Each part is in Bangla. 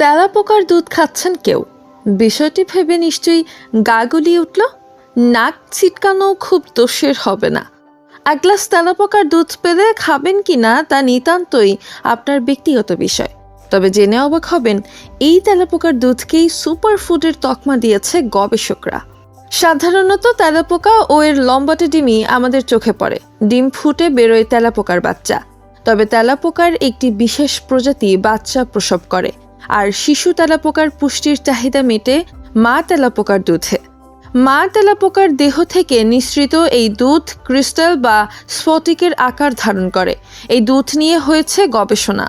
তেলাপোকার দুধ খাচ্ছেন কেউ? বিষয়টি ভেবে নিশ্চয়ই গা গুলিয়ে উঠল, নাক ছিটকানো খুব দোষের হবে না। এক গ্লাস তেলাপোকার দুধ পেলে খাবেন কি না তা নিতান্তই আপনার ব্যক্তিগত বিষয়। তবে জেনে অবাক হবেন, এই তেলাপোকার দুধকেই সুপার ফুডের তকমা দিয়েছে গবেষকরা। সাধারণত তেলাপোকা ও এর লম্বাটে ডিমই আমাদের চোখে পড়ে। ডিম ফুটে বেরোয় তেলাপোকার বাচ্চা। তবে তেলাপোকার একটি বিশেষ প্রজাতি বাচ্চা প্রসব করে। আর শিশু তেলাপোকার পুষ্টির চাহিদা মেটে মা তেলাপোকার দুধে। মা তেলাপোকার দেহ থেকে নিঃসৃত এই দুধ ক্রিস্টাল বা স্ফটিকের আকার ধারণ করে। এই দুধ নিয়ে হয়েছে গবেষণা।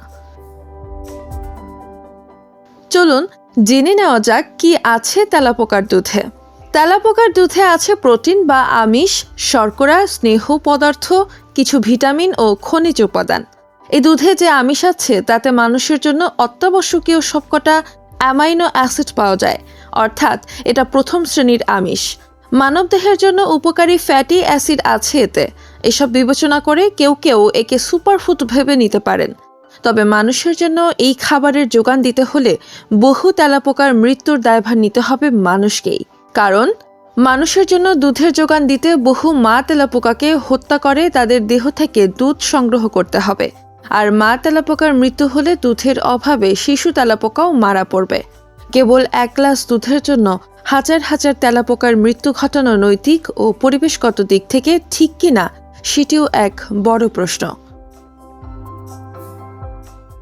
চলুন জেনে নেওয়া যাক কি আছে তেলাপোকার দুধে। তেলাপোকার দুধে আছে প্রোটিন বা আমিষ, শর্করা, স্নেহ পদার্থ, কিছু ভিটামিন ও খনিজ উপাদান। এই দুধে যে আমিষ আছে, তাতে মানুষের জন্য অত্যাবশ্যকীয় সবকটা অ্যামাইনো অ্যাসিড পাওয়া যায়। অর্থাৎ এটা প্রথম শ্রেণির আমিষ। মানবদেহের জন্য উপকারী ফ্যাটি অ্যাসিড আছে এতে। এসব বিবেচনা করে কেউ কেউ একে সুপারফুড ভেবে নিতে পারেন। তবে মানুষের জন্য এই খাবারের যোগান দিতে হলে বহু তেলাপোকার মৃত্যুর দায়ভার নিতে হবে মানুষকেই। কারণ, মানুষের জন্য দুধের যোগান দিতে বহু মা তেলাপোকাকে হত্যা করে তাদের দেহ থেকে দুধ সংগ্রহ করতে হবে। আর মা তেলাপোকার মৃত্যু হলে দুধের অভাবে শিশু তেলাপোকাও মারা পড়বে। কেবল এক গ্লাস দুধের জন্য হাজার হাজার তেলাপোকার মৃত্যু ঘটানো নৈতিক ও পরিবেশগত দিক থেকে ঠিক কিনা, সেটিও এক বড় প্রশ্ন।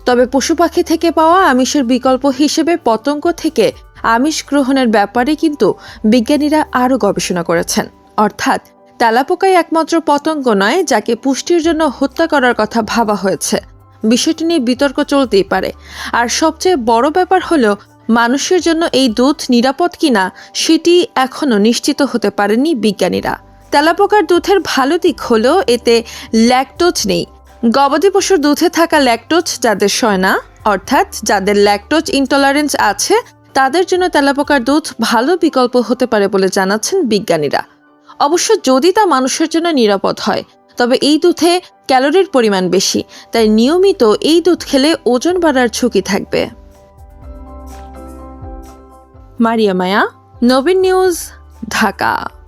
তবে পশু পাখি থেকে পাওয়া আমিষের বিকল্প হিসেবে পতঙ্গ থেকে আমিষ গ্রহণের ব্যাপারে কিন্তু বিজ্ঞানীরা আরও গবেষণা করেছেন। অর্থাৎ তেলাপোকাই একমাত্র পতঙ্গ নয়, যাকে পুষ্টির জন্য হত্যা করার কথা ভাবা হয়েছে। বিষয়টি নিয়ে বিতর্ক চলতেই পারে। আর সবচেয়ে বড় ব্যাপার হলো, মানুষের জন্য এই দুধ নিরাপদ কিনা, সেটি এখনও নিশ্চিত হতে পারেনি বিজ্ঞানীরা। তেলাপোকার দুধের ভালো দিক হলো, এতে ল্যাকটোজ নেই। গবাদি পশুর দুধে থাকা ল্যাকটোজ যাদের সয় না অর্থাৎ যাদের ল্যাকটোজ ইনটলারেন্স আছে, তাদের জন্য তেলাপোকার দুধ ভালো বিকল্প হতে পারে বলে জানাচ্ছেন বিজ্ঞানীরা। অবশ্য যদি তা মানুষের জন্য নিরাপদ হয়, তবে এই দুধে ক্যালোরির পরিমাণ বেশি, তাই নিয়মিত এই দুধ খেলে ওজন বাড়ার ঝুঁকি থাকবে। মারিয়া মায়া, নবীন নিউজ, ঢাকা।